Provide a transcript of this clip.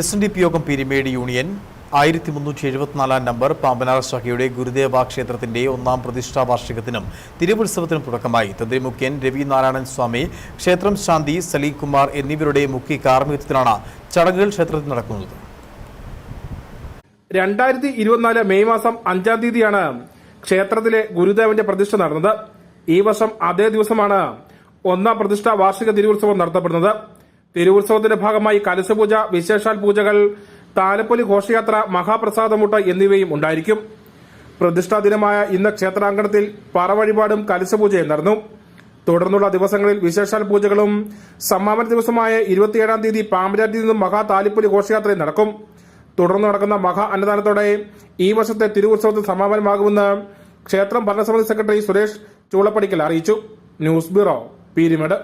S N D P യോഗം Peermade union. ആയിരത്തി മുന്നൂറ്റി എഴുപത്തിനാലാം നമ്പർ പാമ്പനാർ ശാഖയുടെ ഗുരുദേവ ക്ഷേത്രത്തിന്റെ ഒന്നാം പ്രതിഷ്ഠാ വാർഷികത്തിനും തിരുവുത്സവത്തിനും തുടക്കമായി. തന്ത്രി മുഖ്യൻ രവിനാരായണൻ സ്വാമി ക്ഷേത്രം ശാന്തി സലീംകുമാർ എന്നിവരുടെ മുഖ്യ കാർമ്മികത്വത്തിലാണ് ചടങ്ങുകൾ ക്ഷേത്രത്തിൽ നടക്കുന്നത്. രണ്ടായിരത്തി ഇരുപത്തിനാല് മെയ് മാസം അഞ്ചാം തീയതിയാണ് ക്ഷേത്രത്തിലെ ഗുരുദേവന്റെ പ്രതിഷ്ഠ നടന്നത്. ഈ വർഷം അതേ ദിവസമാണ് ഒന്നാം പ്രതിഷ്ഠാ വാർഷിക തിരുവുത്സവം നടത്തപ്പെടുന്നത്. തിരുവുത്സവത്തിന്റെ ഭാഗമായി കലശപൂജ വിശേഷാൽ പൂജകൾ താലപ്പൊലി ഘോഷയാത്ര മഹാപ്രസാദമുട്ട എന്നിവയും ഉണ്ടായിരിക്കും. പ്രതിഷ്ഠാ ദിനമായ ഇന്ന് ക്ഷേത്രാങ്കണത്തിൽ പറവഴിപാടും കലശപൂജയും നടന്നു. തുടർന്നുള്ള ദിവസങ്ങളിൽ വിശേഷാൽ പൂജകളും സമാപന ദിവസമായ ഇരുപത്തിയേഴാം തീയതി പാമ്പരാറ്റിൽ നിന്നും മഹാ താലിപ്പൊലി ഘോഷയാത്രയും നടക്കും. തുടർന്ന് നടക്കുന്ന മഹാ അന്നദാനത്തോടെ ഈ വർഷത്തെ തിരുവുത്സവത്തിൽ സമാപനമാകുമെന്ന് ക്ഷേത്രം ഭരണസമിതി സെക്രട്ടറി സുരേഷ് ചൂളപ്പടിക്കൽ അറിയിച്ചു. News bureau Peermade.